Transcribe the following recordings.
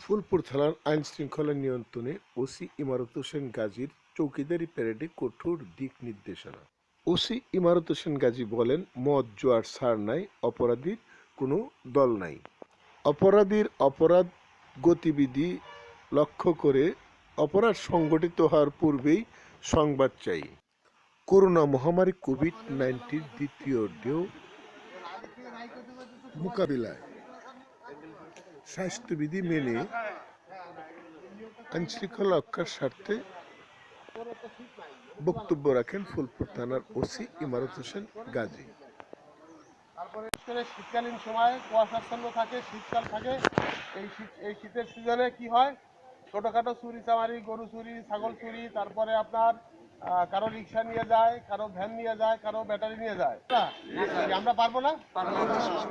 ফুলপুর থানার আইন শৃঙ্খলা নিয়ন্ত্রণে ওসি ইমারত হোসেন গাজীর চৌকিদারি প্যারেডে কঠোর দিক নির্দেশনা। ওসি ইমারত হোসেন গাজী বলেন, মদ, জোয়ার, সার নাই, অপরাধীর কোনো দল নাই। অপরাধীর অপরাধ গতিবিধি লক্ষ্য করে অপরাধ সংগঠিত হওয়ার পূর্বেই সংবাদ চাই। করোনা মহামারী কোভিড নাইন্টিন দ্বিতীয় ঢেউ মোকাবিলায়। স্বাস্থ্যবিধি মেনে আইনশৃঙ্খলা রক্ষার স্বার্থে বক্তব্য রাখেন ফুলপুর থানার ওসি ইমারত হোসেন গাজী। তারপরে শীতকালীন সময়ে কুয়াশাচ্ছন্ন থাকে, শীতকাল থাকে। এই শীত, এই শীতের সিজনে কি হয়? ছোটোখাটো চুরি চামারি, গরু চুরি, ছাগল চুরি, তারপরে আপনার কারও রিক্সা নিয়ে যায় কারও ভ্যান নিয়ে যায় কারও ব্যাটারি নিয়ে যায়। আমরা পারব না?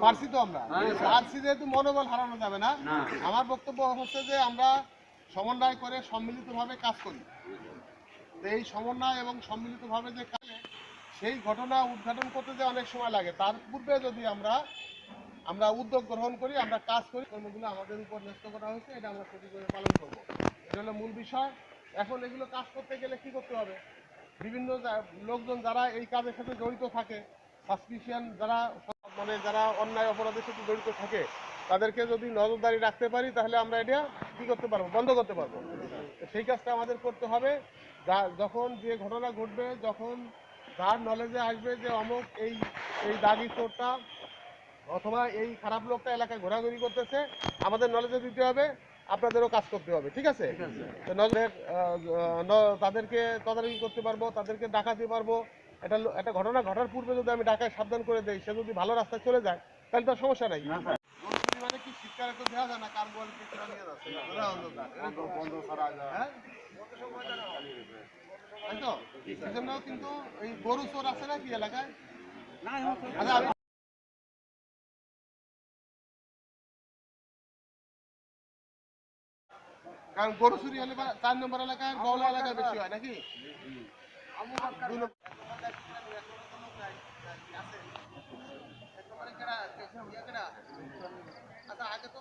পারছি তো আমরা। পারছি যেহেতু মনোবল হারানো যাবে না। আমার বক্তব্য হচ্ছে যে আমরা সমন্বয় করে সম্মিলিতভাবে কাজ করি। এই সমন্বয় এবং সম্মিলিতভাবে যে কাজ সেই ঘটনা উদ্ঘাটন করতে যে অনেক সময় লাগে তার পূর্বে যদি আমরা আমরা উদ্যোগ গ্রহণ করি আমরা কাজ করি কর্মগুলো আমাদের উপর ন্যস্ত করা হয়েছে এটা আমরা সঠিকভাবে পালন করব। এটা হলো মূল বিষয়। এখন এগুলো কাজ করতে গেলে কি করতে হবে? বিভিন্ন লোকজন যারা এই কাজের সাথে জড়িত থাকে সাসপিশিয়ান যারা মানে যারা অন্যায় অপরাধের সাথে জড়িত থাকে, তাদেরকে যদি নজরদারি রাখতে পারি, তাহলে আমরা এটা কি করতে পারব? বন্ধ করতে পারব। সেই কাজটা আমাদের করতে হবে। যখন যে ঘটনা ঘটবে, যখন যার নলেজে আসবে যে অমুক এই এই দাগি চোরটা অথবা এই খারাপ লোকটা এলাকায় ঘোরাঘুরি করতেছে, আমাদের নলেজে দিতে হবে। আপনাদেরও কাজ করতে হবে ঠিক আছে? নজরের তাদেরকে তদারকি করতে পারব তাদেরকে ডাকাতে পারব। একটা লো- একটা ঘটনা ঘটার পূর্বে যদি আমি ডাকায় সাবধান করে দেই সে যদি ভালো রাস্তায় চলে যায় তাহলে তো সমস্যা নাই। গরুচুরি মানে কি? শীতকালে তো দেওয়া যায় না কার গোয়াল কে নিয়ে যাচ্ছে। ঘোরা অন্ধকার। হ্যাঁ? তাই তো? সেজন্য কিন্তু এই গরু চোর আছে নাকি এলাকায়? আচ্ছা, কারণ গরু চুরি হলে চার নম্বর এলাকায় গৌলা এলাকায় বেশি হয়, নাকি? আচ্ছা আগে তো